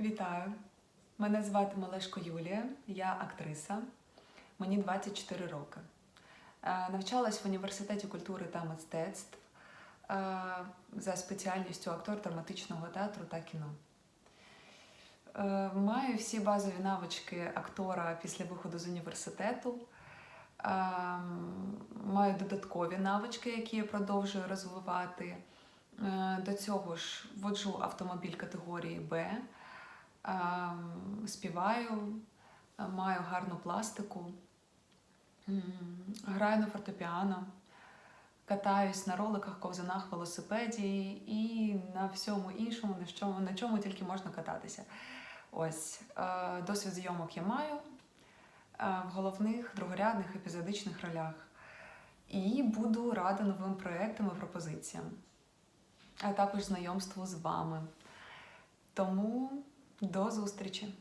Вітаю! Мене звати Малешко Юлія, я актриса, мені 24 роки. Е, Навчалась в університеті культури та мистецтв е, за спеціальністю актор драматичного театру та кіно. Е, Маю всі базові навички актора після виходу з університету. Маю додаткові навички, які я продовжую розвивати. До цього ж воджу автомобіль категорії Б, співаю, е, маю гарну пластику, граю на фортепіано, катаюсь на роликах, ковзанах, велосипеді і на всьому іншому, на чому, на чому тільки можна кататися. Ось е, досвід зйомок я маю е, в головних, другорядних, епізодичних ролях. І буду рада новим проектам і пропозиціям, а також знайомству з вами. Тому до зустрічі!